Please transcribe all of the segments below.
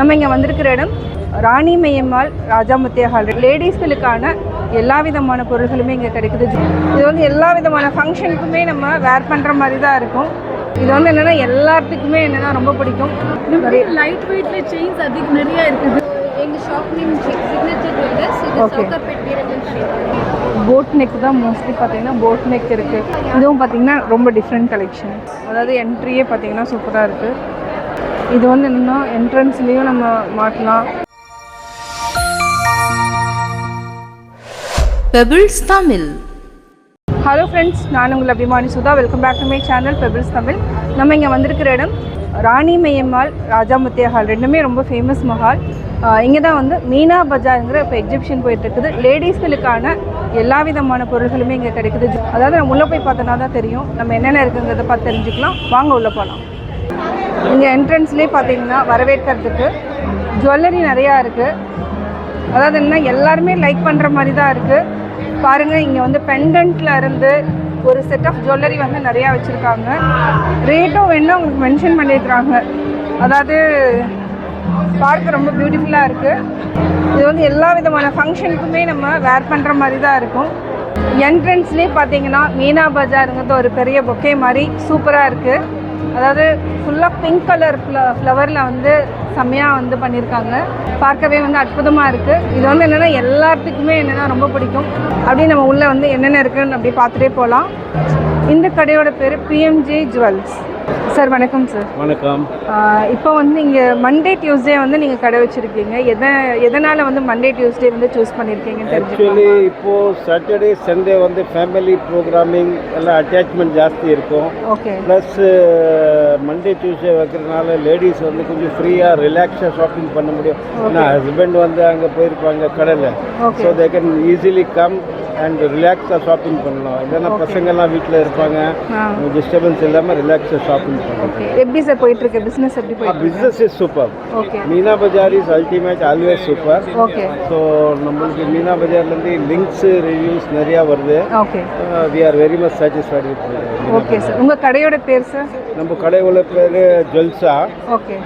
நம்ம இங்கே வந்திருக்கிற இடம் ராணி மையம்மாள் ராஜாமுத்தியா ஹால். லேடிஸ்களுக்கான எல்லா விதமான பொருள்களுமே இங்கே கிடைக்குது. இது வந்து எல்லா விதமான ஃபங்க்ஷனுக்குமே நம்ம வேர் பண்ணுற மாதிரி தான் இருக்கும். இது வந்து என்னென்னா எல்லாத்துக்குமே என்னென்னா ரொம்ப பிடிக்கும். லைட் வெயிட்ல செயின்ஸ் அதிக நிறைய இருக்குது. எங்க shop name signature jewellers street boat neck தான் மோஸ்ட்லி பார்த்தீங்கன்னா போட் நெக் இருக்குது இதுவும் பார்த்தீங்கன்னா ரொம்ப டிஃப்ரெண்ட் கலெக்ஷன் அதாவது என்ட்ரியே பார்த்தீங்கன்னா சூப்பராக இருக்குது இது வந்து என்னென்னா என்ட்ரன்ஸ்லேயும் நம்ம மாட்டலாம். பெபிள்ஸ் தமிழ் ஹலோ ஃப்ரெண்ட்ஸ் நான் உங்கள் அபிமானி Sudha. Welcome back to my channel pebbles Tamil நம்ம இங்கே வந்திருக்கிற இடம் ராணி மையம்மாள் ராஜாமுத்தியா ஹால். ரெண்டுமே ரொம்ப ஃபேமஸ் மஹால். இங்கே தான் வந்து மீனா பஜாருங்கிற இப்போ எக்ஸிபிஷன் போயிட்டு இருக்குது லேடிஸ்களுக்கான எல்லா விதமான பொருள்களுமே இங்கே கிடைக்குது. அதாவது நம்ம உள்ளே போய் பார்த்தோன்னா தான் தெரியும். நம்ம என்னென்ன இருக்குங்கிறத பார்த்து தெரிஞ்சுக்கலாம். வாங்க உள்ளே போகலாம் இங்கே என்ட்ரன்ஸ்லேயே பார்த்தீங்கன்னா வரவேற்கிறதுக்கு ஜுவல்லரி நிறையா இருக்குது அதாவது என்ன எல்லாருமே லைக் பண்ணுற மாதிரி தான் இருக்குது பாருங்கள் இங்கே வந்து பெண்டன்ட்டில் இருந்து ஒரு செட் ஆஃப் ஜுவல்லரி வந்து நிறையா வச்சுருக்காங்க. ரேட்டும் வேணும் உங்களுக்கு மென்ஷன் பண்ணியிருக்கிறாங்க அதாவது பார்க்க ரொம்ப பியூட்டிஃபுல்லாக இருக்குது இது வந்து எல்லா விதமான ஃபங்க்ஷனுக்குமே நம்ம வேர் பண்ணுற மாதிரி தான் இருக்கும். என்ட்ரன்ஸ்லேயே பார்த்தீங்கன்னா மீனா பஜாருங்கிறது ஒரு பெரிய பொக்கே மாதிரி சூப்பராக இருக்குது அதாவது ஃபுல்லாக பிங்க் கலர் ஃப்ளவரில் வந்து செம்மையாக வந்து பண்ணியிருக்காங்க பார்க்கவே வந்து அற்புதமாக இருக்குது இது வந்து என்னென்னா எல்லாத்துக்குமே என்னென்னா ரொம்ப பிடிக்கும். அப்படியே நம்ம உள்ளே வந்து என்னென்ன இருக்குன்னு அப்படி பார்த்துட்டே போகலாம் இந்த கடையோட பேர் பிஎம்ஜே ஜுவல்ஸ் சார் வணக்கம் சார். வணக்கம். இப்போ வந்து இங்கே மண்டே டியூஸ்டே வந்து நீங்கள் கடை வச்சுருக்கீங்க. எதை எதனால் வந்து மண்டே டியூஸ்டே வந்து சூஸ் பண்ணியிருக்கீங்கன்னு ஆக்சுவலி இப்போது சாட்டர்டே சண்டே வந்து ஃபேமிலி ப்ரோக்ராமிங் எல்லாம் அட்டாச்மெண்ட் ஜாஸ்தி இருக்கும். ஓகே ப்ளஸ் மண்டே டியூஸ்டே வைக்கிறதுனால லேடிஸ் வந்து கொஞ்சம் ஃப்ரீயாக ரிலாக்ஸாக ஷாப்பிங் பண்ண முடியும். ஏன்னா ஹஸ்பண்ட் வந்து அங்கே போயிருப்பாங்க கடையில். So they can easily come and ரிலாக்ஸாக ஷாப்பிங் பண்ணலாம். இல்லைன்னா பசங்கள்லாம் வீட்டில் இருப்பாங்க. டிஸ்டர்பன்ஸ் இல்லாமல் ரிலாக்ஸாக ஷாப்பிங் எப்படி சார் போயிட்டுருக்கு? பிஸ்னஸ் எப்படி போயிட்டு business is super okay Meena Bazaar is ultimate always super okay so நம்மளுக்கு மீனா பஜார்லேருந்து லிங்க்ஸ் ரிவ்யூஸ் நிறையா வருது. Okay we are very much satisfied with okay sir உங்கள் கடையோட பேர் சார் நம்ம கடையோட பேர் ஜுவல்ஸா okay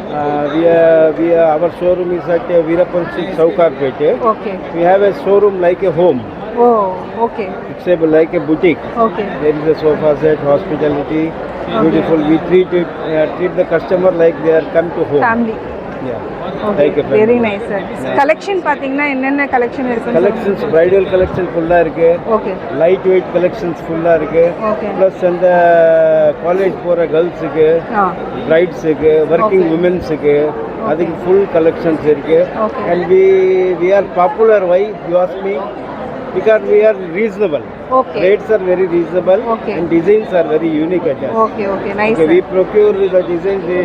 we our showroom is at Veerappan street Sowcarpet okay we have a showroom like a home oh okay it's a like a boutique. Okay there is a sofa set hospitality beautiful. We treat it uh, treat the customer like they are come to home. Like a very family. Nice sir collection பார்த்தீங்கன்னா என்னென்ன collection இருக்கு collection ஃபுல்லாக இருக்கு. Okay light weight collections ஃபுல்லாக இருக்கு plus அந்த college போகிற கேர்ள்ஸுக்கு பிரைட்ஸுக்கு working Okay. உமன்ஸுக்கு அதுக்கு ஃபுல் கலெக்ஷன்ஸ் இருக்கு. Okay. And we we are popular why you because we are reasonable okay rates are very reasonable Okay. And designs are very unique at okay okay nice Okay, we procure the designs, we,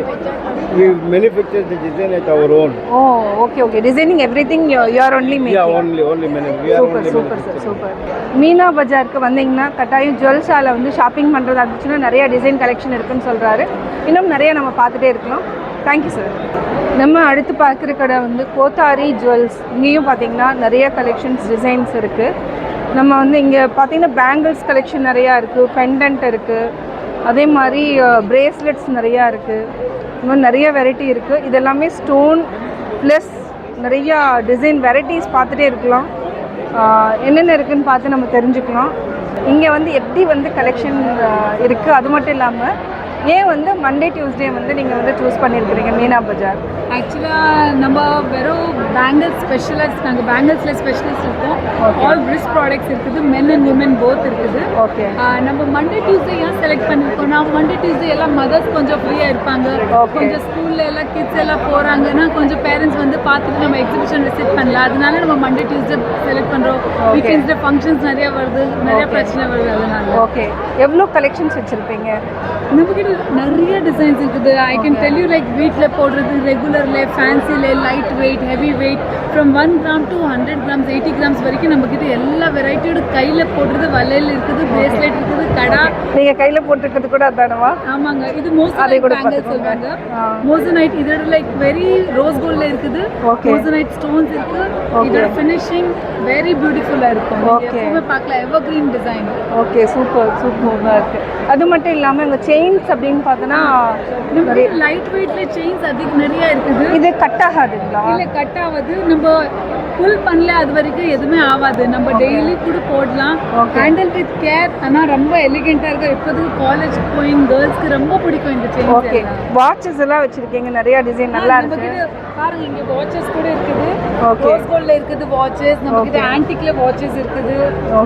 we manufacture the design at our own. Oh okay okay designing everything you are only Yeah, making only, only manu- we are super only sir manufacturing. Super Meena பஜாருக்கு வந்தீங்கன்னா கட்டாயம் ஜுவல்ஸால வந்து shopping பண்ணுறதா இருந்துச்சுன்னா நிறைய design collection இருக்குன்னு சொல்கிறாரு இன்னும் நிறைய நம்ம பார்த்துட்டே இருக்கலாம் தேங்க்யூ சார் நம்ம அடுத்து பார்க்குற கடை வந்து கோத்தாரி ஜுவல்ஸ் இங்கேயும் பார்த்தீங்கன்னா நிறைய கலெக்ஷன்ஸ் டிசைன்ஸ் இருக்குது நம்ம வந்து இங்கே பார்த்தீங்கன்னா பேங்கிள்ஸ் கலெக்ஷன் நிறையா இருக்குது பெண்டன்ட் இருக்குது அதே மாதிரி பிரேஸ்லெட்ஸ் நிறையா இருக்குது இந்த மாதிரி நிறைய வெரைட்டி இருக்குது இதெல்லாமே ஸ்டோன் ப்ளஸ் நிறையா டிசைன் வெரைட்டிஸ் பார்த்துட்டே இருக்கலாம். என்னென்ன இருக்குதுன்னு பார்த்து நம்ம தெரிஞ்சுக்கலாம். இங்கே வந்து எப்படி வந்து கலெக்ஷன் இருக்குது அது மட்டும் இல்லாமல் ஏன் வந்து மண்டே டியூஸ்டே வந்து நீங்கள் வந்து சூஸ் பண்ணியிருக்கிறீங்க மீனா பஜார்? ஆக்சுவலாக நம்ம வெறும் பேங்கிள்ஸ் ஸ்பெஷலிஸ்ட் நாங்கள் பேங்கிள்ஸில் ஸ்பெஷலிஸ்ட் இருக்கோம். ஆல் பிரிஸ் ப்ராடக்ட்ஸ் இருக்குது மென் அண்ட் உமன் போத் இருக்குது. ஓகே நம்ம மண்டே டியூஸ்டே ஏன் செலக்ட் பண்ணியிருக்கோம்னா மண்டே டியூஸ்டே எல்லாம் மதர்ஸ் கொஞ்சம் ஃப்ரீயாக இருப்பாங்க. கொஞ்சம் ஸ்கூல்ல எல்லாம் கிட்ஸ் எல்லாம் போகிறாங்கன்னா கொஞ்சம் பேரண்ட்ஸ் வந்து பார்த்துட்டு நம்ம எக்ஸிபிஷன் விசிட் பண்ணலாம். அதனால நம்ம மண்டே டியூஸ்டே செலக்ட் பண்ணுறோம். வீக்கெண்ட்ஸ்ல ஃபங்க்ஷன்ஸ் நிறைய வருது நிறைய. பிரச்சனை வருது அதனால. ஓகே எவ்வளோ கலெக்ஷன்ஸ் வச்சுருப்பீங்க? நம்மகிட்ட நிறைய டிசைன்ஸ் இருக்குது. I can tell you like வீட்டில் போடுறது ரெகுலரில் ஃபேன்சியில் light weight heavy weight from one gram to hundred grams eighty grams வரைக்கும் நம்மக்கிட்ட எல்லா வெரைட்டியோட கையில் போடுறது வளையல் இருக்குது பிரேஸ்லெட் இருக்குது கடா. நீங்கள் கையில் போட்டிருக்கிறது கூட அதானவா? ஆமாங்க. இது மோசனைட் கூட ஆ. மோசனைட் இதோட லைக் வெரி ரோஸ் கோல்ட்ல இருக்குது. மோசனைட் ஸ்டோன்ஸ் இருக்கு. இதோட ஃபினிஷிங் வெரி பியூட்டிஃபுல்லா இருக்கும். எப்பவுமே பார்க்கலாம் evergreen design okay super சூப்பராக இருக்குது அது மட்டும் இல்லாமல் இங்கே செயின்ஸ் அப்படின்னு பார்த்தோன்னா லைட் வெயிட்ல செயின்ஸ் அதிக நிறைய இருக்குது. இது கட் ஆகாதுங்களா? இல்ல கட் ஆகாது. நம்ம புல் பண்ணல அது வரைக்கும் எதுவுமே ஆகாது. நம்ம டெய்லி கூட போடலாம். ஹேண்டில் வித் கேர் ஆனா ரொம்ப எலிகெண்டா இருக்கு? இப்போதைக்கு காலேஜ் கோயிங் கேர்ள்ஸ்க்கு ரொம்ப பிடிக்கும் இந்த செயின்ஸ் ஓகே வாட்சஸ் எல்லாம் வச்சிருக்கீங்க. நிறைய டிசைன் நல்லா இருக்கு. பாருங்க இங்க வாட்சஸ் கூட இருக்குது. ரோஸ் கோல்ட்ல இருக்குது வாட்சஸ் நம்ம கிட்ட. ஆன்டிக்ல வாட்சஸ் இருக்குது.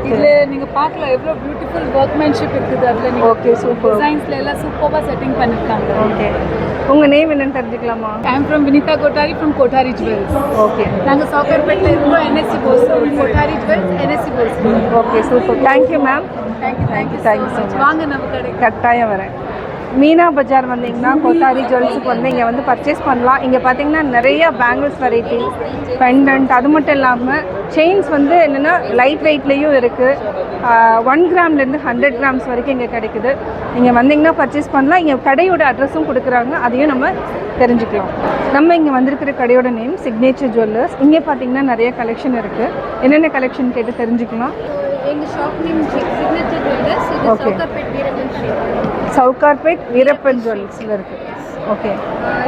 இதுல நீங்க பார்க்கலாம் எவ்வளவு பியூட்டிஃபுல் ஒர்க்மேன்ஷிப் இருக்குது. அதுல நீங்க ஓகே சூப்பர் டிசைன்ஸ்ல எல்லாம் சூப்பரா செட்டிங் பண்ணிருக்காங்க. ஓகே உங்க நேம் என்னன்னு தெரிஞ்சுக்கலாமா? I am from Vinitha Kothari from Kothari jewels okay நாங்க சாக்கர்பேட்ல இருக்கோம் NSC Bose Kothari jewels NSC Bose okay super thank you ma'am thank you thank you thank you so much வாங்க நம்ம கடைக்கு. கட்டாயம் வரேன். மீனா பஜார் வந்தீங்கன்னா கோத்தாரி ஜுவல்ஸுக்கு வந்து இங்கே வந்து பர்ச்சேஸ் பண்ணலாம். இங்கே பார்த்தீங்கன்னா நிறைய பேங்கிள்ஸ் வெரைட்டி பெண்டன்ட் அது மட்டும் இல்லாமல் செயின்ஸ் வந்து என்னென்னா லைட் வெயிட்லேயும் இருக்குது ஒன் கிராம்லேருந்து ஹண்ட்ரட் கிராம்ஸ் வரைக்கும் இங்கே கிடைக்குது. நீங்கள் வந்தீங்கன்னா பர்ச்சேஸ் பண்ணலாம். இங்கே கடையோட அட்ரஸும் கொடுக்குறாங்க. அதையும் நம்ம தெரிஞ்சுக்கலாம். நம்ம இங்கே வந்திருக்கிற கடையோட நேம் சிக்னேச்சர் ஜுவல்லர்ஸ் இங்கே பார்த்தீங்கன்னா நிறைய கலெக்ஷன் இருக்குது என்னென்ன கலெக்ஷன் கேட்டு தெரிஞ்சுக்கலாம். எங்கள் ஷாப் நேம் சிக்னேச்சர் ஜுவல்லர்ஸ் இது. சவுகார்பேட் சவுகார்பேட் வீரப்பன் ஜுவல்ஸில் இருக்குது ஓகே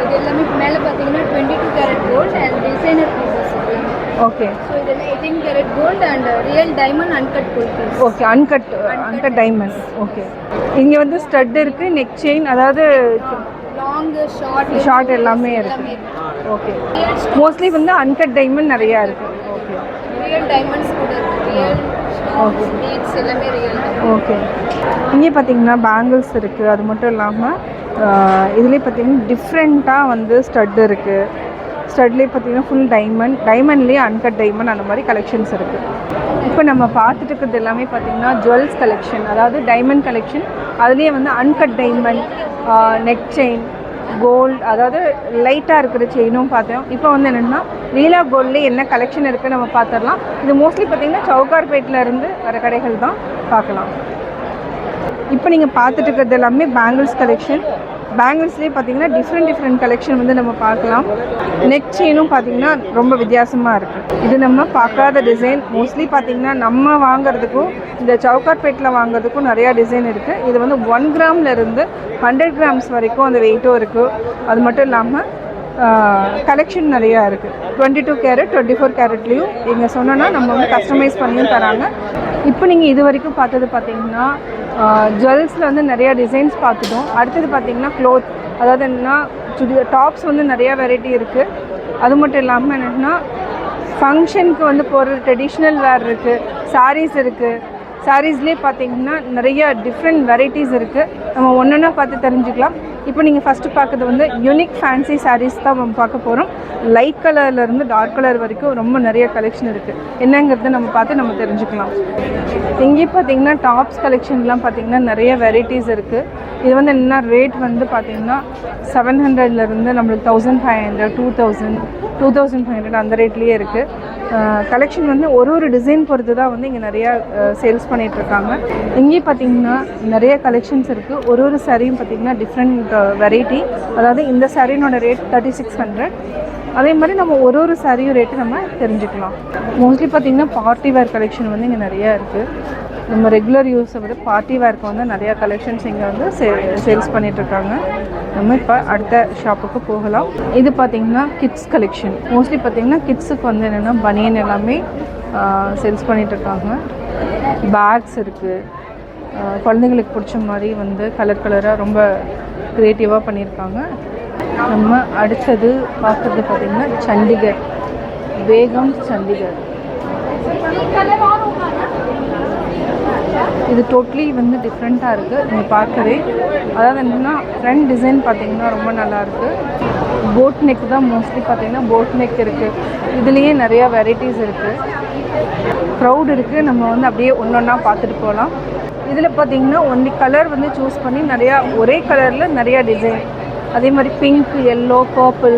இது எல்லாமே மேலே பார்த்தீங்கன்னா twenty two carat gold and designer pieces okay so இதெல்லாம் eighteen carat gold and real diamond uncut gold okay uncut uncut diamond okay இங்கே வந்து ஸ்டட் இருக்குது நெக் செயின் அதாவது லாங் ஷார்ட் ஷார்ட் எல்லாமே இருக்கு. ஓகே மோஸ்ட்லி வந்து அன்கட் டைமண்ட் நிறையா இருக்குது ஓகே ரியல் டைமண்ட்ஸ் கூட இருக்கு. பீட்ஸ் எல்லாமே ரியல் ஓகே இங்கே பார்த்தீங்கன்னா பேங்கிள்ஸ் இருக்குது அது மட்டும் இல்லாமல் இதுலேயே பார்த்தீங்கன்னா டிஃப்ரெண்ட்டாக வந்து ஸ்டட் இருக்குது ஸ்டட்லேயே பார்த்தீங்கன்னா ஃபுல் டைமண்ட் டைமண்ட்லேயே அன்கட் டைமண்ட் அந்த மாதிரி கலெக்ஷன்ஸ் இருக்குது இப்போ நம்ம பார்த்துட்டு இருக்கிறது எல்லாமே பார்த்தீங்கன்னா ஜுவல்ஸ் கலெக்ஷன் அதாவது டைமண்ட் கலெக்ஷன் அதுலேயே வந்து uncut diamond neck chain gold அதாவது லைட்டாக இருக்கிற செயினும் பார்த்தோம் இப்போ வந்து என்னென்னா லீலா கோல்ட்லேயே என்ன கலெக்ஷன் இருக்குன்னு நம்ம பார்த்துடலாம் இது மோஸ்ட்லி பார்த்திங்கன்னா சவுகார்பேட்டில் இருந்து வர கடைகள் தான். பார்க்கலாம். இப்போ நீங்கள் பார்த்துட்டு இருக்கிறது எல்லாமே பேங்கிள்ஸ் கலெக்ஷன் பேங்கிள்ஸ்லேயே பார்த்தீங்கன்னா டிஃப்ரெண்ட் டிஃப்ரெண்ட் கலெக்ஷன் வந்து நம்ம பார்க்கலாம். நெக் செயினும் பார்த்தீங்கன்னா ரொம்ப வித்தியாசமாக இருக்குது இது நம்ம பார்க்காத டிசைன் மோஸ்ட்லி பார்த்தீங்கன்னா நம்ம வாங்குறதுக்கும் இந்த சவுக்காட்பேட்டில் வாங்குறதுக்கும் நிறையா டிசைன் இருக்குது இது வந்து ஒன் கிராம்லேருந்து ஹண்ட்ரட் கிராம்ஸ் வரைக்கும் அந்த வெயிட்டும் இருக்குது அது மட்டும் இல்லாமல் கலெக்ஷன் நிறையா இருக்குது twenty two carat twenty four கேரட்லேயும் இங்கே சொன்னோன்னா நம்ம வந்து கஸ்டமைஸ் பண்ணியும் தராங்க. இப்போ நீங்கள் இது வரைக்கும் பார்த்தது பார்த்தீங்கன்னா ஜுவல்ஸில் வந்து நிறையா டிசைன்ஸ் பார்த்துட்டோம். அடுத்தது பார்த்தீங்கன்னா க்ளோத் அதாவது என்னென்னா சுடி டாப்ஸ் வந்து நிறையா வெரைட்டி இருக்குது அது மட்டும் இல்லாமல் என்னென்னா ஃபங்க்ஷனுக்கு வந்து போகிற ட்ரெடிஷ்னல் வேர் இருக்குது சாரீஸ் இருக்குது சாரீஸ்லேயே பார்த்தீங்கன்னா நிறைய டிஃப்ரெண்ட் வெரைட்டிஸ் இருக்குது நம்ம ஒன்றா பார்த்து தெரிஞ்சுக்கலாம். இப்போ நீங்கள் ஃபஸ்ட்டு பார்க்குறது வந்து யூனிக் ஃபேன்சி சாரீஸ் தான் நம்ம பார்க்க போகிறோம் லைட் கலர்லேருந்து டார்க் கலர் வரைக்கும் ரொம்ப நிறைய கலெக்ஷன் இருக்குது என்னங்கிறத நம்ம பார்த்து நம்ம தெரிஞ்சுக்கலாம். இங்கே பார்த்தீங்கன்னா டாப்ஸ் கலெக்ஷன்லாம் பார்த்தீங்கன்னா நிறைய வெரைட்டிஸ் இருக்குது இது வந்து என்ன ரேட் வந்து பார்த்தீங்கன்னா செவன் ஹண்ட்ரட்லேருந்து நம்மளுக்கு thousand five hundred two thousand two thousand five hundred அந்த ரேட்லேயே இருக்குது கலெக்ஷன் வந்து ஒரு ஒரு டிசைன் பொறுத்து தான் வந்து இங்கே நிறையா சேல்ஸ் பண்ணிகிட்ருக்காங்க இங்கேயும் பார்த்தீங்கன்னா நிறைய கலெக்ஷன்ஸ் இருக்குது ஒரு ஒரு சாரியும் பார்த்தீங்கன்னா டிஃப்ரெண்ட் வெரைட்டி அதாவது இந்த சாரீனோட ரேட் தேர்ட்டி சிக்ஸ் ஹண்ட்ரட் அதே மாதிரி நம்ம ஒரு ஒரு சாரியும் ரேட்டு நம்ம தெரிஞ்சுக்கலாம். மோஸ்ட்லி பார்த்தீங்கன்னா பார்ட்டி வேர் கலெக்ஷன் வந்து இங்கே நிறையா இருக்குது நம்ம ரெகுலர் யூஸை விட பார்ட்டி வேர்க்கு வந்து நிறையா கலெக்ஷன்ஸ் இங்கே வந்து சே சேல்ஸ் பண்ணிகிட்ருக்காங்க நம்ம இப்போ அடுத்த ஷாப்புக்கு போகலாம். இது பார்த்திங்கன்னா கிட்ஸ் கலெக்ஷன் மோஸ்ட்லி பார்த்திங்கன்னா கிட்ஸுக்கு வந்து என்னென்னா பனியன் எல்லாமே சேல்ஸ் பண்ணிகிட்ருக்காங்க பேக்ஸ் இருக்குது குழந்தைங்களுக்கு பிடிச்ச மாதிரி வந்து கலர் கலராக ரொம்ப க்ரியேட்டிவாக பண்ணியிருக்காங்க நம்ம அடுத்தது பார்க்குறது பார்த்திங்கன்னா சண்டிகர். வேகம் சண்டிகர். இது டோட்லி வந்து டிஃப்ரெண்ட்டாக இருக்குது நீங்கள் பார்க்கவே. அதாவது என்னென்னா ஃப்ரண்ட் டிசைன் பார்த்தீங்கன்னா ரொம்ப நல்லாயிருக்கு போட் நெக் தான் மோஸ்ட்லி பார்த்தீங்கன்னா போட் நெக் இருக்குது இதுலேயே நிறையா வெரைட்டிஸ் இருக்குது க்ரௌட் இருக்குது நம்ம வந்து அப்படியே ஒன்று ஒன்றா பார்த்துட்டு போகலாம். இதில் பார்த்தீங்கன்னா ஒன்லி கலர் வந்து சூஸ் பண்ணி நிறையா ஒரே கலரில் நிறையா டிசைன் அதே மாதிரி pink yellow purple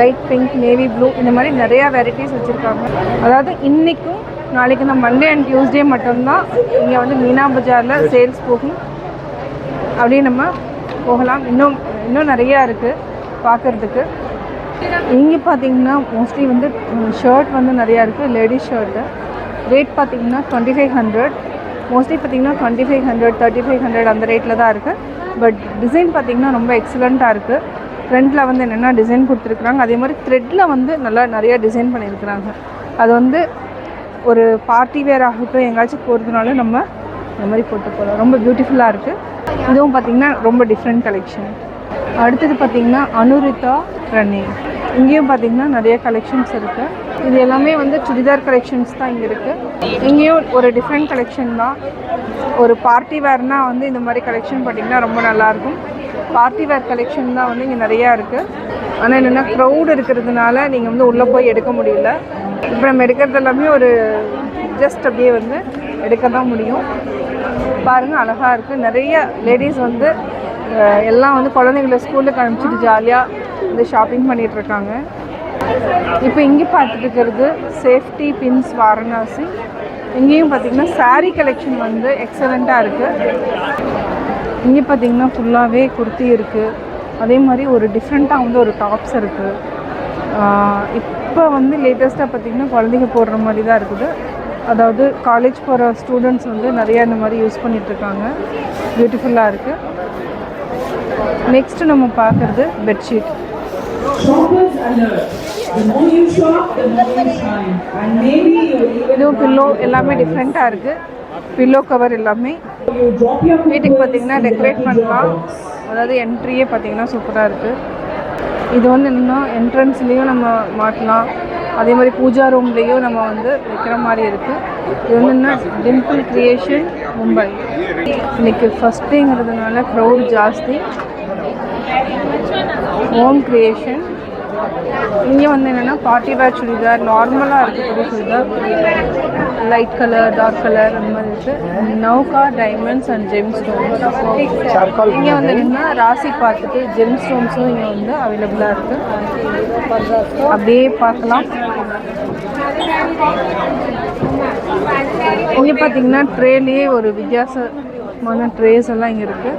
light pink navy blue இந்த மாதிரி நிறையா வெரைட்டிஸ் வச்சுருக்காங்க. அதாவது இன்றைக்கும் நாளைக்கு நம்ம மண்டே அண்ட் டியூஸ்டே மட்டும்தான் இங்கே வந்து மீனா பஜாரில் சேல்ஸ் போகும். அப்படியே நம்ம போகலாம். இன்னும் இன்னும் நிறையா இருக்குது பார்க்குறதுக்கு. இங்கே பார்த்தீங்கன்னா மோஸ்ட்லி வந்து ஷர்ட் வந்து நிறையா இருக்குது லேடிஸ் ஷர்ட்டு ரேட் பார்த்தீங்கன்னா டுவெண்ட்டி ஃபைவ் ஹண்ட்ரட் மோஸ்ட்லி பார்த்தீங்கன்னா twenty five hundred thirty five hundred அந்த ரேட்டில் தான் இருக்குது பட் டிசைன் பார்த்திங்கன்னா ரொம்ப எக்ஸலண்ட்டாக இருக்குது ஃப்ரண்ட்டில் வந்து என்னென்னா டிசைன் கொடுத்துருக்குறாங்க அதே மாதிரி த்ரெட்டில் வந்து நல்லா நிறைய டிசைன் பண்ணியிருக்கிறாங்க. அது வந்து ஒரு பார்ட்டி வேர் ஆகட்டும் எங்கேயாச்சும் போகிறதுனால நம்ம இந்த மாதிரி போட்டு போகலாம் ரொம்ப பியூட்டிஃபுல்லாக இருக்குது இதுவும் பார்த்திங்கன்னா ரொம்ப டிஃப்ரெண்ட் கலெக்ஷன் அடுத்தது பார்த்திங்கன்னா அனுரிதா ரன்னிங் இங்கேயும் பார்த்திங்கன்னா நிறைய கலெக்ஷன்ஸ் இருக்குது இது எல்லாமே வந்து சுடிதார் கலெக்ஷன்ஸ் தான் இங்கே இருக்குது இங்கேயும் ஒரு டிஃப்ரெண்ட் கலெக்ஷன் தான். ஒரு பார்ட்டி வேர்னால் வந்து இந்த மாதிரி கலெக்ஷன் பார்த்திங்கன்னா ரொம்ப நல்லாயிருக்கும் பார்ட்டி வேர் கலெக்ஷன் தான் வந்து இங்கே நிறையா இருக்குது ஆனால் என்னென்னா க்ரௌட் இருக்கிறதுனால நீங்கள் வந்து உள்ளே போய் எடுக்க முடியல. இப்போ நம்ம எடுக்கிறது எல்லாமே ஒரு ஜஸ்ட் அப்படியே வந்து எடுக்க தான் முடியும். பாருங்கள் அழகாக இருக்குது நிறைய லேடிஸ் வந்து எல்லாம் வந்து குழந்தைங்கள ஸ்கூலுக்கு அனுப்பிச்சிட்டு ஜாலியாக வந்து ஷாப்பிங் பண்ணிகிட்ருக்காங்க இப்போ இங்கே பார்த்துட்டு இருக்கிறது சேஃப்டி பின்ஸ் வாரணாசி. இங்கேயும் பார்த்திங்கன்னா saree கலெக்ஷன் வந்து எக்ஸலண்ட்டாக இருக்குது இங்கே பார்த்தீங்கன்னா ஃபுல்லாகவே குர்த்தி இருக்குது அதே மாதிரி ஒரு டிஃப்ரெண்ட்டாக வந்து ஒரு டாப்ஸ் இருக்குது இப் இப்போ வந்து லேட்டஸ்ட்டாக பார்த்தீங்கன்னா குழந்தைங்க போடுற மாதிரி தான் இருக்குது. அதாவது காலேஜ் போகிற ஸ்டூடெண்ட்ஸ் வந்து நிறைய இந்த மாதிரி யூஸ் பண்ணிகிட்ருக்காங்க பியூட்டிஃபுல்லாக இருக்குது நெக்ஸ்ட்டு நம்ம பார்க்குறது பெட்ஷீட் இதுவும் பில்லோ எல்லாமே டிஃப்ரெண்ட்டாக இருக்குது பில்லோ கவர் எல்லாமே. வீட்டுக்கு பார்த்தீங்கன்னா டெக்கரேட் பண்ணலாம். அதாவது என்ட்ரியே பார்த்தீங்கன்னா சூப்பராக இருக்குது இது வந்து என்னென்னா என்ட்ரன்ஸ்லேயும் நம்ம மாட்டலாம். அதே மாதிரி பூஜா ரூம்லேயும் நம்ம வந்து வைக்கிற மாதிரி இருக்குது இது வந்து என்ன டிம்பிள் கிரியேஷன் மும்பை இன்னைக்கு ஃபஸ்ட்டுங்கிறதுனால க்ரௌட் ஜாஸ்தி. ஹோம் கிரியேஷன் இங்கே வந்து என்னென்னா பார்ட்டி வேர் சுடிதார் நார்மலாக இருக்கக்கூடிய churidar. Light colour dark colour அந்த மாதிரி இருக்குது நௌகா டைமண்ட்ஸ் அண்ட் ஜெம் ஸ்டோன்ஸ் இங்கே வந்து என்னென்னா ராசி பார்த்துட்டு ஜெம் ஸ்டோன்ஸும் இங்கே வந்து அவைலபிளாக இருக்குது அப்படியே பார்க்கலாம். இங்கே பார்த்தீங்கன்னா ட்ரேலேயே ஒரு வித்தியாசமான ட்ரேஸ் எல்லாம் இங்கே இருக்குது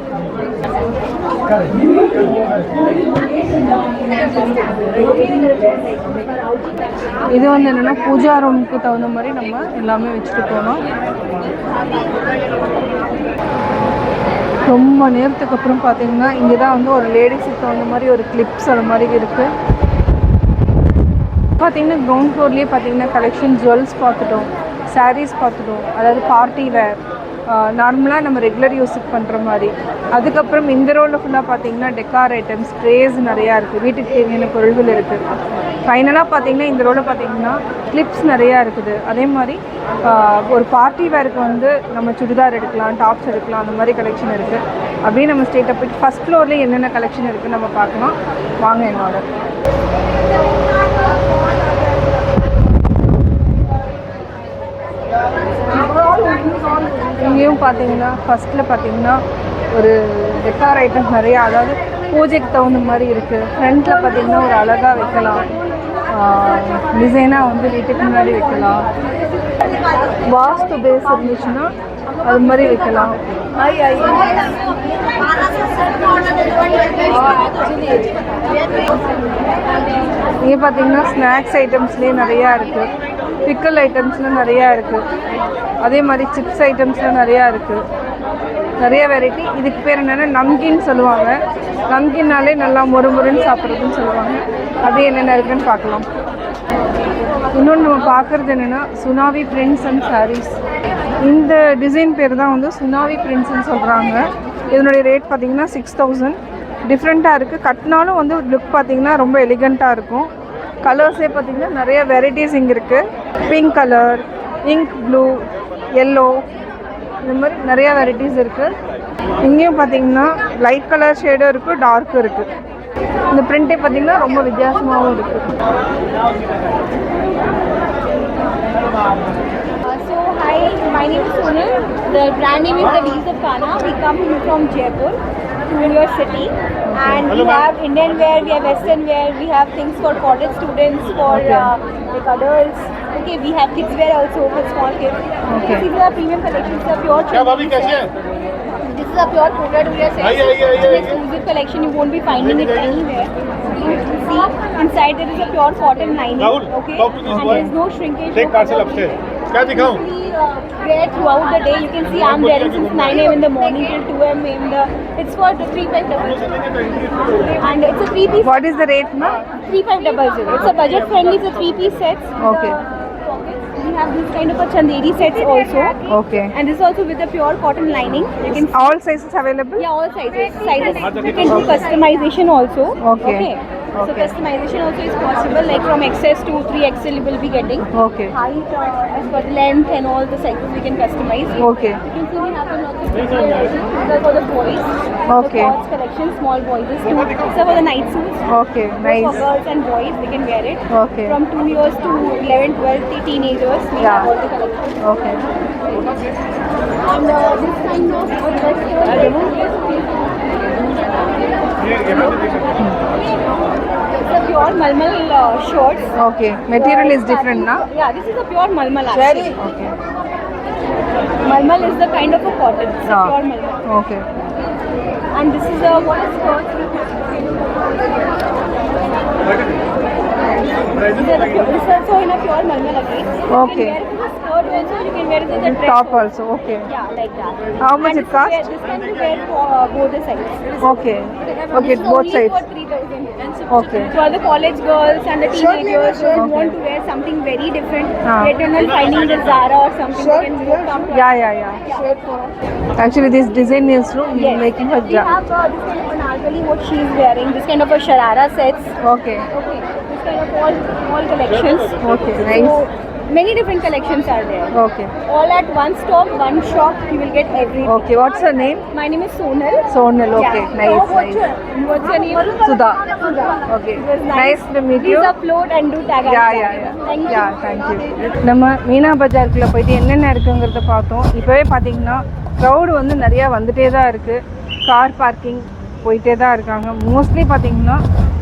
இது வந்து என்னென்னா பூஜா ரூமுக்கு தகுந்த மாதிரி நம்ம எல்லாமே வச்சுட்டு போனோம். ரொம்ப நேரத்துக்கு அப்புறம் பார்த்தீங்கன்னா இங்கே தான் வந்து ஒரு லேடிஸுக்கு தகுந்த மாதிரி ஒரு கிளிப்ஸ் அந்த மாதிரி இருக்குது பார்த்தீங்கன்னா கிரவுண்ட் ஃப்ளோர்லேயே பார்த்தீங்கன்னா கலெக்ஷன் ஜுவல்ஸ் பார்த்துட்டோம் சாரீஸ் பார்த்துட்டோம் அதாவது பார்ட்டி வேர் நார்மலாக நம்ம ரெகுலர் யூஸுக்கு பண்ணுற மாதிரி. அதுக்கப்புறம் இந்த ரோலில் ஃபுல்லாக பார்த்தீங்கன்னா டெக்கார் ஐட்டம்ஸ் ட்ரேஸ் நிறையா இருக்குது வீட்டுக்கு தேவையான பொருள்கள் இருக்குது ஃபைனலாக பார்த்தீங்கன்னா இந்த ரோலில் பார்த்தீங்கன்னா கிளிப்ஸ் நிறையா இருக்குது. அதே மாதிரி ஒரு பார்ட்டி வேருக்கு வந்து நம்ம சுடிதார் எடுக்கலாம் டாப்ஸ் எடுக்கலாம் அந்த மாதிரி கலெக்ஷன் இருக்குது அப்படியே நம்ம ஸ்டேட்டை போய்ட்டு ஃபஸ்ட் ஃப்ளோர்லேயே என்னென்ன கலெக்ஷன் இருக்குன்னு நம்ம பார்க்கலாம். வாங்க என்னோட இங்கேயும் பார்த்தீங்கன்னா ஃபஸ்ட்டில் பார்த்தீங்கன்னா ஒரு டெக்கார் ஐட்டம்ஸ் நிறையா அதாவது பூஜைக்கு தகுந்த மாதிரி இருக்குது ஃப்ரண்ட்டில் பார்த்தீங்கன்னா ஒரு அழகாக வைக்கலாம். டிசைனாக வந்து வீட்டுக்கு முன்னாடி வைக்கலாம். வாஸ்து பேஸ் இருந்துச்சுன்னா அது மாதிரி வைக்கலாம். இங்கே பார்த்தீங்கன்னா ஸ்நாக்ஸ் ஐட்டம்ஸ்லேயே நிறையா இருக்குது பிக்கல் ஐட்டம்ஸ்லாம் நிறையா இருக்குது அதே மாதிரி சிப்ஸ் ஐட்டம்ஸ்லாம் நிறையா இருக்குது நிறைய வெரைட்டி இதுக்கு பேர் என்னென்னா நம்கின்னு சொல்லுவாங்க. நம்கின்னாலே நல்லா மொறு மொறுன்னு சாப்பிட்றதுன்னு சொல்லுவாங்க. அது என்னென்ன இருக்குன்னு பார்க்கலாம். இன்னொன்று நம்ம பார்க்குறது என்னென்னா சுனாவி பிரிண்ட்ஸ் அண்ட் சாரீஸ் இந்த டிசைன் பேர் தான் வந்து சுனாவி பிரிண்ட்ஸ்னு சொல்கிறாங்க இதனுடைய ரேட் பார்த்திங்கன்னா சிக்ஸ் தௌசண்ட் டிஃப்ரெண்ட்டாக இருக்குது கட்டினாலும் வந்து லுக் பார்த்திங்கன்னா ரொம்ப எலிகண்ட்டாக இருக்கும். கலர்ஸே பார்த்தீங்கன்னா நிறைய வெரைட்டிஸ் இங்கே இருக்குது pink colour ink blue yellow இந்த மாதிரி நிறைய வெரைட்டிஸ் இருக்குது இங்கேயும் பார்த்தீங்கன்னா லைட் கலர் ஷேடும் இருக்குது டார்க்கும் இருக்குது இந்த பிரிண்ட்டே பார்த்தீங்கன்னா ரொம்ப வித்தியாசமாகவும் இருக்குது so so hi, my name is Sonal. The brand name is the Leaves of Kana. We come from Jaipur to your city, and we have Indian wear, we have Western wear, we have things for college students, for uh, like adults. Okay, we have kids wear also for small kids. Okay. These are ppremium collections. भाभी कैसे हैं This is a pure coated wear set. exclusive collection. You won't be finding it anywhere. You see inside there is a pure cotton lining. Okay, and there is no shrinkage. Take parcel upstairs. क्या दिखाऊं? Wear throughout the day. You see I'm wearing since 9 a.m. in the morning till 2 a.m. in the. It's for three five double zero. And it's a three piece. What is the rate, ma'am? Three five double zero. It's a budget friendly. It's three piece sets. Okay. We have this kind of a chanderi sets also, Okay. and this is also with a pure cotton lining. You can All sizes available? Yeah, all sizes. Sizes. You can do customization also. Okay. Okay. So customization also is possible, like from XS to 3XL we will be getting. Okay. Height uh, as per length and all the sizes we can customize. Okay. You can see we have a lot of these for the boys. Okay. The collection, small boys is two. These for the night suits. Okay, nice. For girls and boys, they can wear it. Okay. From 2 years to 11, 12, teenagers, we yeah. have all the collection. Okay. And uh, this kind of dress code, uh, okay, material is different, na? Yeah, this is a pure Malmal actually. Okay. Malmal is the kind of a cotton. Ah, okay. And this is the what is called? Okay. Top also, okay. Yeah, like that. How much it cost? This can be wear for uh, both sides. Okay. Okay, both sides. For 3000 Okay. For the college girls and the teenagers who want to wear something very different, ah. eternal finding the Zara or something, sure. can come Yeah, yeah, yeah. yeah. Sure. Actually, this design is no, yes. making her. We have uh, this kind of an what she is wearing, this kind of a sharara sets. Okay. Okay. Kind of all, all collections. okay, nice. So, many different collections are there. Okay, All at one stop, one shop, you will get everything. okay. What's her name? My name is Sonal. Sonal. Okay, Yeah. nice, So what's nice. your, what's your name? Sudha. Sudha. Okay, It was nice to meet you. Please upload and do tag us. Yeah yeah yeah Thank you. Yeah thank you நம்ம மீனா பஜாருக்குள்ளே போயிட்டு என்னென்ன இருக்குங்கிறத பார்த்தோம் இப்போவே பார்த்தீங்கன்னா crowd வந்து நிறையா வந்துட்டே தான் இருக்குது கார் பார்க்கிங் போயிட்டே தான் இருக்காங்க மோஸ்ட்லி பார்த்தீங்கன்னா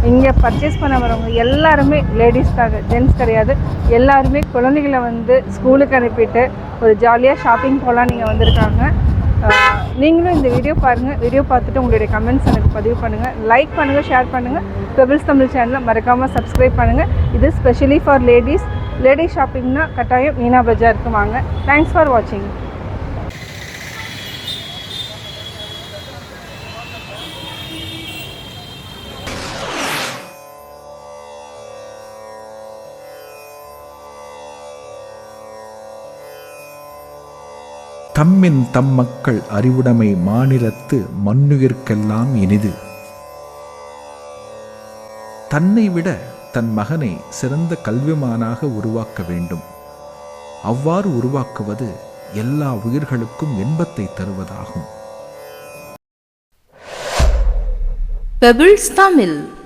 இங்கே பர்ச்சேஸ் பண்ண வரவங்க எல்லாருமே லேடிஸ்க்காக ஜென்ட்ஸ் கிடையாது. எல்லாருமே குழந்தைகளை வந்து ஸ்கூலுக்கு அனுப்பிட்டு ஒரு ஜாலியாக ஷாப்பிங் போகலாம் நீங்கள் வந்திருக்காங்க. நீங்களும் இந்த வீடியோ பாருங்கள் வீடியோ பார்த்துட்டு உங்களுடைய கமெண்ட்ஸ் எனக்கு பதிவு பண்ணுங்கள் லைக் பண்ணுங்கள் ஷேர் பண்ணுங்கள் பெபிள்ஸ் தமிழ் சேனலை மறக்காமல் சப்ஸ்கிரைப் பண்ணுங்கள் இது ஸ்பெஷலி ஃபார் லேடிஸ் லேடிஸ் ஷாப்பிங்னா கட்டாயம் மீனா பஜாருக்கு வாங்க. தேங்க்ஸ் ஃபார் வாட்சிங் தம்மின் தம் மக்கள் அறிவுடைமை மாநிலத்து மண்ணுயிர்க்கெல்லாம் இனிது. தன்னை விட தன் மகனை சிறந்த கல்விமானாக உருவாக்க வேண்டும். அவ்வாறு உருவாக்குவது எல்லா உயிர்களுக்கும் இன்பத்தை தருவதாகும். Pebbles